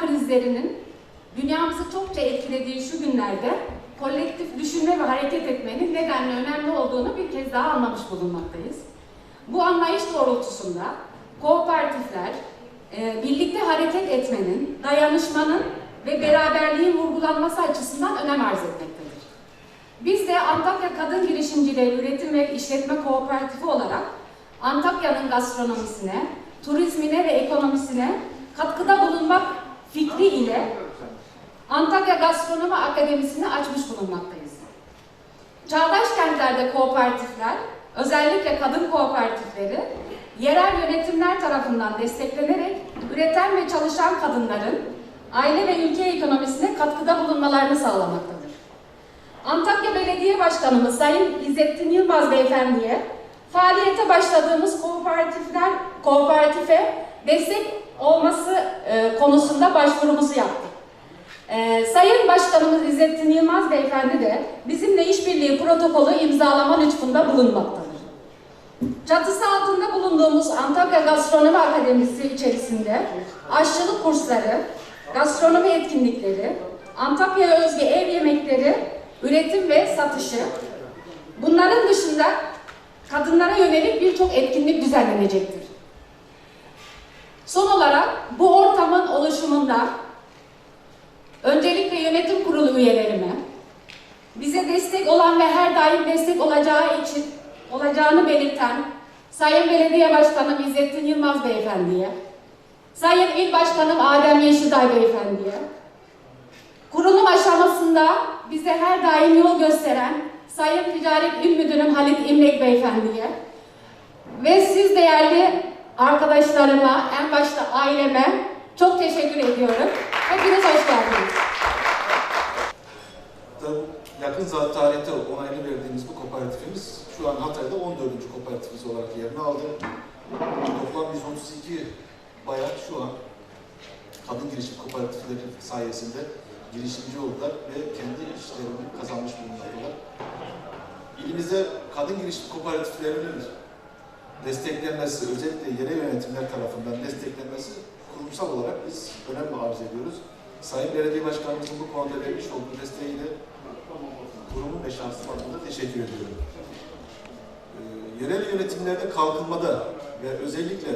krizlerinin dünyamızı çokça etkilediği şu günlerde kolektif düşünme ve hareket etmenin nedenle önemli olduğunu bir kez daha anlamış bulunmaktayız. Bu anlayış doğrultusunda kooperatifler, e, birlikte hareket etmenin, dayanışmanın ve beraberliğin vurgulanması açısından önem arz etmektedir. Biz de Antakya Kadın Girişimcileri Üretim ve İşletme Kooperatifi olarak Antakya'nın gastronomisine, turizmine ve ekonomisine katkıda bulunmak fikri ile Antakya Gastronomi Akademisi'ni açmış bulunmaktayız. Çağdaş kentlerde kooperatifler, özellikle kadın kooperatifleri, yerel yönetimler tarafından desteklenerek üreten ve çalışan kadınların aile ve ülke ekonomisine katkıda bulunmalarını sağlamaktadır. Antakya Belediye Başkanımız Sayın İzzettin Yılmaz Beyefendi'ye faaliyete başladığımız kooperatifler kooperatife destek olması e, konusunda başvurumuzu yaptık. E, Sayın Başkanımız İzzettin Yılmaz Beyefendi de bizimle işbirliği protokolü imzalama lütfunda bulunmaktadır. Çatısı altında bulunduğumuz Antakya Gastronomi Akademisi içerisinde aşçılık kursları, gastronomi etkinlikleri, Antakya'ya özgü ev yemekleri, üretim ve satışı, bunların dışında kadınlara yönelik birçok etkinlik düzenlenecektir. Son olarak bu ortamın oluşumunda öncelikle yönetim kurulu üyelerime, bize destek olan ve her daim destek olacağı için olacağını belirten Sayın Belediye Başkanım İzzettin Yılmaz Beyefendi'ye, Sayın İl Başkanım Adem Yeşilday Beyefendi'ye, kurulum aşamasında bize her daim yol gösteren Sayın Ticaret İl Müdürüm Halit İmlek Beyefendi'ye ve siz değerli arkadaşlarıma, en başta aileme çok teşekkür ediyorum. Hepiniz hoş geldiniz. Yakın za- tarihte onaylı verdiğimiz bu kooperatifimiz şu an Hatay'da 14. kooperatifimiz olarak yerini aldı. Toplam 132 bayan şu an kadın girişim kooperatifleri sayesinde girişimci oldular ve kendi işlerini kazanmış bulunmaktalar. İlimizde kadın girişim kooperatiflerinin desteklenmesi, özellikle yerel yönetimler tarafından desteklenmesi kurumsal olarak biz önem arz ediyoruz. Sayın Belediye Başkanımızın bu konuda vermiş olduğu desteğiyle kurumun ve şahsım adına teşekkür ediyorum. Ee, yerel yönetimlerde kalkınmada ve özellikle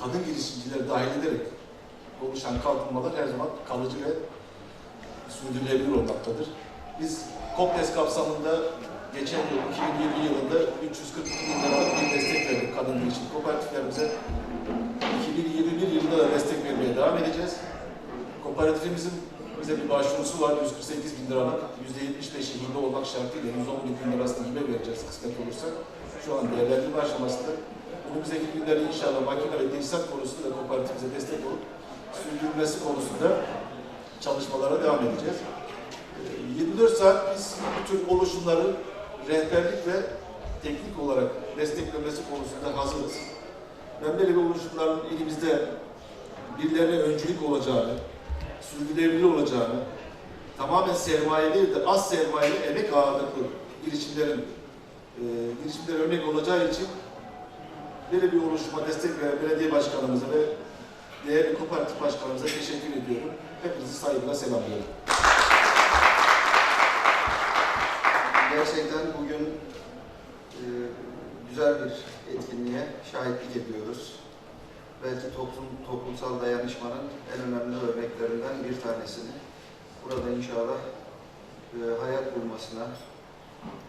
kadın girişimcileri dahil ederek oluşan kalkınmalar her zaman kalıcı ve sürdürülebilir olmaktadır. Biz COPTES kapsamında geçen yıl 2020 yılında 342 bin liralık bir destek verdik kadın girişim kooperatiflerimize. 2021 yılında da destek vermeye devam edeceğiz. Kooperatifimizin bize bir başvurusu var. 148 bin liralık, %75'i hibe olmak şartıyla 110 bin lirasını hibe vereceğiz kısmet olursa. Şu an değerlendirme aşamasında. Önümüzdeki günlerde inşallah makine ve tesisat konusunda da kooperatifimize destek olup sürdürülmesi konusunda çalışmalara devam edeceğiz. Ee, 24 saat biz bu tür oluşumları rehberlik ve teknik olarak desteklemesi konusunda hazırız. Ben böyle bir oluşumların elimizde birilerine öncülük olacağını, sürdürülebilir olacağını, tamamen sermaye değil de az sermayeli emek ağırlıklı girişimlerin e, girişimlere örnek olacağı için böyle bir oluşuma destek veren belediye başkanımıza ve değerli kooperatif başkanımıza teşekkür ediyorum. Hepinizi saygıyla selamlıyorum. Gerçekten bugün e, güzel bir etkinliğe şahitlik ediyoruz. Belki toplum, toplumsal dayanışmanın en önemli örneklerinden bir tanesini burada inşallah e, hayat bulmasına,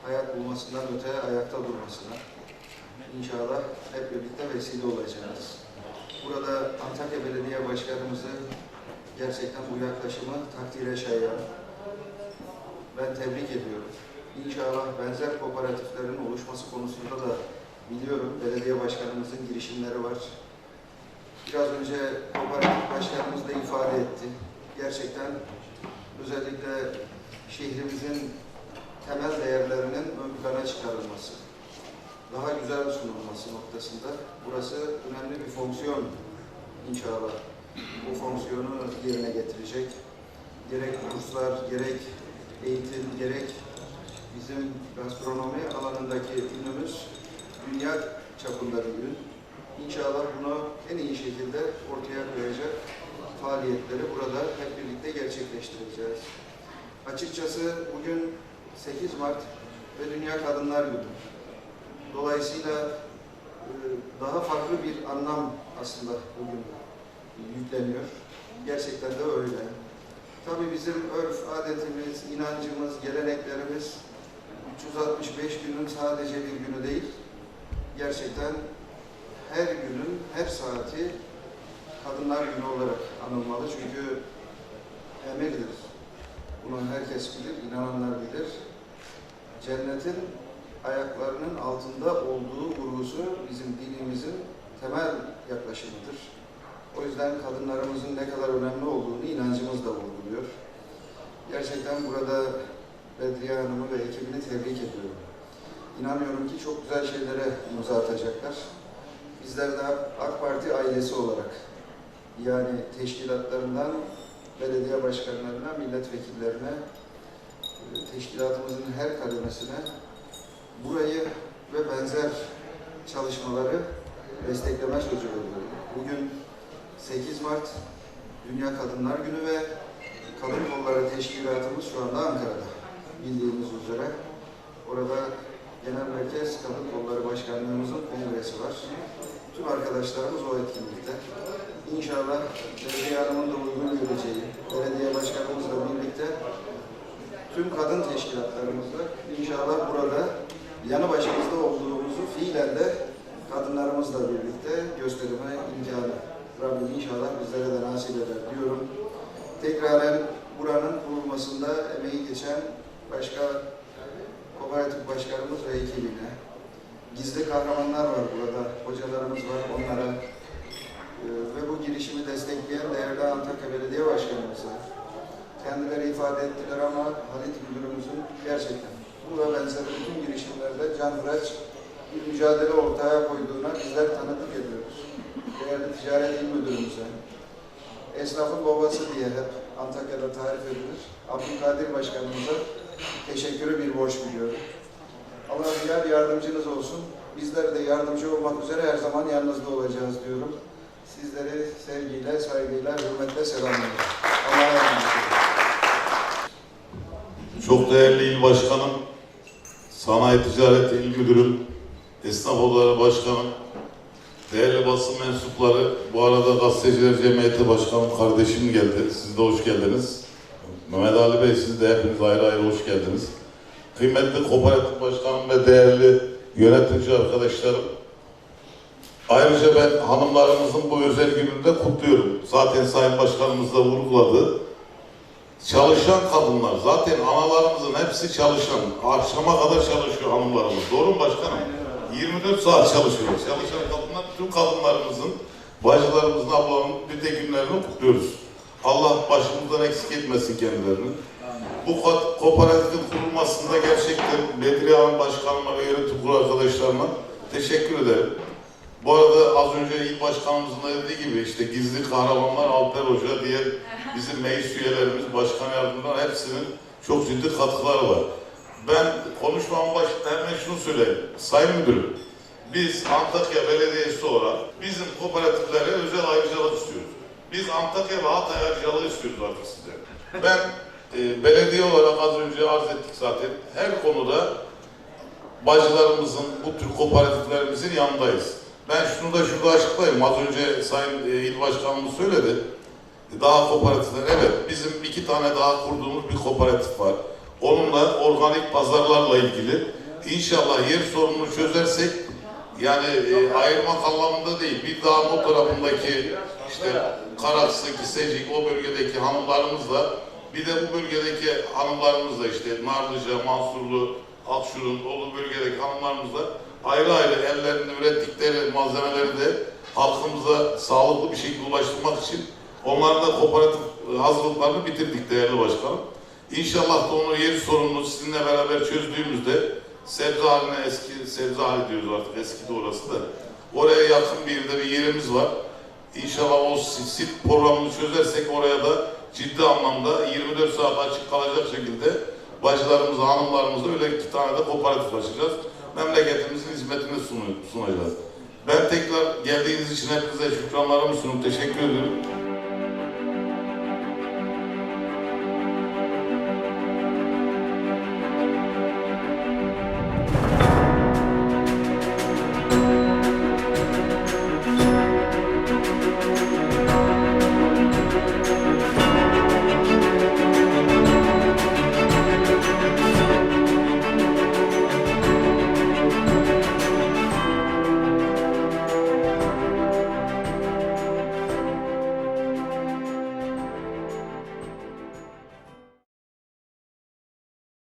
hayat bulmasından öte ayakta durmasına inşallah hep birlikte vesile olacağız. Burada Antakya Belediye Başkanımızı gerçekten bu yaklaşımı takdire şayan. Ben tebrik ediyorum. İnşallah benzer kooperatiflerin oluşması konusunda da biliyorum belediye başkanımızın girişimleri var. Biraz önce kooperatif başkanımız da ifade etti. Gerçekten özellikle şehrimizin temel değerlerinin ön plana çıkarılması, daha güzel sunulması noktasında burası önemli bir fonksiyon inşallah. Bu fonksiyonu yerine getirecek. Gerek kurslar, gerek eğitim, gerek bizim gastronomi alanındaki ünümüz dünya çapında bir ün. İnşallah bunu en iyi şekilde ortaya koyacak faaliyetleri burada hep birlikte gerçekleştireceğiz. Açıkçası bugün 8 Mart ve Dünya Kadınlar Günü. Dolayısıyla e, daha farklı bir anlam aslında bugün yükleniyor. Gerçekten de öyle. Tabii bizim örf, adetimiz, inancımız, geleneklerimiz 365 günün sadece bir günü değil, gerçekten her günün, her saati Kadınlar Günü olarak anılmalı. Çünkü emirdir. Bunu herkes bilir, inananlar bilir. Cennetin ayaklarının altında olduğu vurgusu bizim dinimizin temel yaklaşımıdır. O yüzden kadınlarımızın ne kadar önemli olduğunu inancımız da vurguluyor. Gerçekten burada Bedriye Hanım'ı ve ekibini tebrik ediyorum. İnanıyorum ki çok güzel şeylere imza atacaklar. Bizler de AK Parti ailesi olarak yani teşkilatlarından belediye başkanlarına, milletvekillerine, e, teşkilatımızın her kademesine burayı ve benzer çalışmaları destekleme sözü veriyorum. Bugün 8 Mart Dünya Kadınlar Günü ve Kadın Kolları Teşkilatımız şu anda Ankara'da bildiğiniz üzere. Orada Genel Merkez Kadın Kolları Başkanlığımızın kongresi var. Tüm arkadaşlarımız o etkinlikte. İnşallah Belediye Hanım'ın da uygun göreceği, belediye başkanımızla birlikte tüm kadın teşkilatlarımızla inşallah burada yanı başımızda olduğumuzu fiilen de kadınlarımızla birlikte gösterme imkanı Rabbim inşallah bizlere de nasip eder diyorum. Tekraren buranın kurulmasında emeği geçen başka kooperatif başkanımız ve ekibine, gizli kahramanlar var burada, hocalarımız var onlara e, ve bu girişimi destekleyen değerli Antakya Belediye Başkanımıza, kendileri ifade ettiler ama Halit Müdürümüzün gerçekten bu ve benzeri bütün girişimlerde can Fıraç bir mücadele ortaya koyduğuna bizler tanıklık ediyoruz. Değerli Ticaret İl Müdürümüze, esnafın babası diye hep Antakya'da tarif edilir. Abdülkadir Başkanımıza teşekkürü bir borç biliyorum. Allah yar yardımcınız olsun. Bizler de yardımcı olmak üzere her zaman yanınızda olacağız diyorum. Sizleri sevgiyle, saygıyla, hürmetle selamlıyorum. Allah'a emanet. Çok değerli il başkanım, sanayi ticaret il müdürüm, esnaf odaları başkanım, değerli basın mensupları, bu arada gazeteciler cemiyeti başkanım kardeşim geldi. Siz de hoş geldiniz. Mehmet Ali Bey siz de hepiniz ayrı ayrı hoş geldiniz. Kıymetli kooperatif başkanım ve değerli yönetici arkadaşlarım. Ayrıca ben hanımlarımızın bu özel gününde kutluyorum. Zaten Sayın Başkanımız da vurguladı. Çalışan kadınlar, zaten analarımızın hepsi çalışan. Akşama kadar çalışıyor hanımlarımız. Doğru mu başkanım? 24 saat çalışıyor. Çalışan kadınlar, tüm kadınlarımızın, bacılarımızın, ablalarımızın bir tek günlerini kutluyoruz. Allah başımızdan eksik etmesin kendilerini. Bu ko- kooperatifin kurulmasında gerçekten Bedriye Hanım Başkanıma ve yönetim kurulu arkadaşlarıma teşekkür ederim. Bu arada az önce il başkanımızın da dediği gibi işte gizli kahramanlar Alper Hoca, diğer bizim meclis üyelerimiz, başkan yardımcılar hepsinin çok ciddi katkıları var. Ben konuşmamın başında hemen şunu söyleyeyim. Sayın Müdürüm, biz Antakya Belediyesi olarak bizim kooperatiflere özel ayrıcalık istiyoruz. Biz Antakya ve Hatay ayrıcalığı istiyoruz artık size. Ben e, belediye olarak az önce arz ettik zaten. Her konuda bacılarımızın, bu tür kooperatiflerimizin yanındayız. Ben şunu da şurada açıklayayım. Az önce Sayın e, İl Başkanımız söyledi. Daha kooperatifler, evet bizim iki tane daha kurduğumuz bir kooperatif var. Onunla organik pazarlarla ilgili inşallah yer sorununu çözersek yani e, ayırmak anlamında değil. Bir dağın o tarafındaki işte Karaksı, Kisecik o bölgedeki hanımlarımızla bir de bu bölgedeki hanımlarımızla işte Narlıca, Mansurlu, Akşur'un o bölgedeki hanımlarımızla ayrı ayrı ellerinde ürettikleri malzemeleri de halkımıza sağlıklı bir şekilde ulaştırmak için onların da kooperatif e, hazırlıklarını bitirdik değerli başkanım. İnşallah da onu yer sorununu sizinle beraber çözdüğümüzde sebze haline eski sebze hali diyoruz artık eski de orası da. Oraya yakın bir yerde bir yerimiz var. İnşallah o sit programını çözersek oraya da ciddi anlamda 24 saat açık kalacak şekilde bacılarımıza, hanımlarımıza öyle iki tane de kooperatif açacağız. Memleketimizin hizmetini sunacağız. Ben tekrar geldiğiniz için hepinize şükranlarımı sunup teşekkür ediyorum.